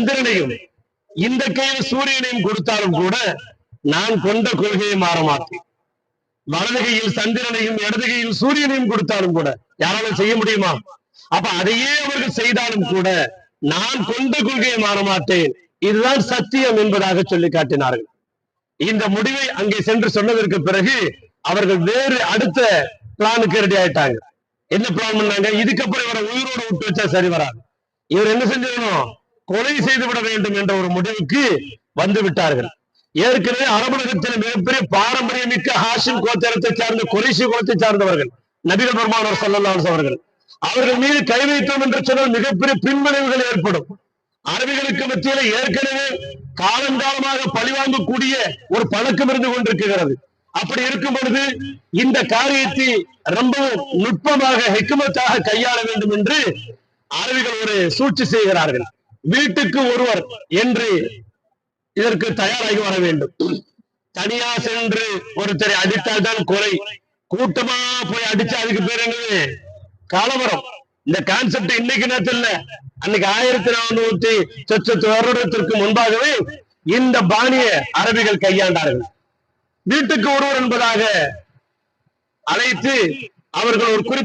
சந்திரனையும் இந்த கையில் சூரியனையும் கொடுத்தாலும் கூட நான் கொண்ட கொள்கையை மாற மாட்டேன் வலது கையில் சந்திரனையும் இடது கையில் சூரியனையும் கொடுத்தாலும் கூட யாராலும் செய்ய முடியுமா? அப்ப அதையே அவர்கள் செய்தாலும் கூட நான் கொண்ட கொள்கையை மாற மாட்டேன் இதுதான் சத்தியம் என்பதாக சொல்லி காட்டினார்கள். இந்த முடிவை அங்கே சென்று சொன்னதற்கு பிறகு அவர்கள் வேறு அடுத்த பிளானுக்கு ரெடி ஆயிட்டாங்க. என்ன பிளான் பண்ணாங்க? இதுக்கப்புறம் இவரை உயிரோடு விட்டு வச்சா சரி வராது. இவர் என்ன செஞ்சிடணும் கொலை செய்து விட வேண்டும் என்ற ஒரு முடிவுக்கு வந்து விட்டார்கள். ஏற்கனவே அரபுலகத்தில் மிகப்பெரிய பாரம்பரியமிக்க ஹாஷிம் கோத்திரத்தை சார்ந்த கொலிசி குலத்தை சார்ந்தவர்கள் நபிகள் பெருமானவர் சல்லல்லாஹு அவர்கள் அவர்கள் மீது கை வைத்தோம் என்று சொன்னால் மிகப்பெரிய பின்விளைவுகள் ஏற்படும். அரபிகளுக்கு மத்தியில ஏற்கனவே காலங்காலமாக பழிவாங்கக்கூடிய ஒரு பழக்கம் இருந்து கொண்டிருக்கிறது. அப்படி இருக்கும் பொழுது இந்த காரியத்தை ரொம்பவும் நுட்பமாக ஹெக்குமத்தாக கையாள வேண்டும் என்று அரபிகள் ஒரு சூழ்ச்சி செய்கிறார்கள். வீட்டுக்கு ஒருவர் என்று இதற்கு தயாராகி வர வேண்டும். தனியா சென்று ஒருத்தரை அடித்தால் தான் கொலை. கூட்டமா போய் அடிச்சு அதுக்கு பேர் என்னது? கலவரம். இந்த கான்செப்ட் இன்னைக்கு நேரத்தில் இல்ல. அன்னைக்கு ஆயிரத்தி நானூத்தி சொச்சத்து வருடத்திற்கு முன்பாகவே இந்த பாணிய அரபிகள் கையாண்டார்கள். வீட்டுக்கு ஒருவர் என்பதாக அழைத்து அவர்கள் ஒரு குறிப்பிட்ட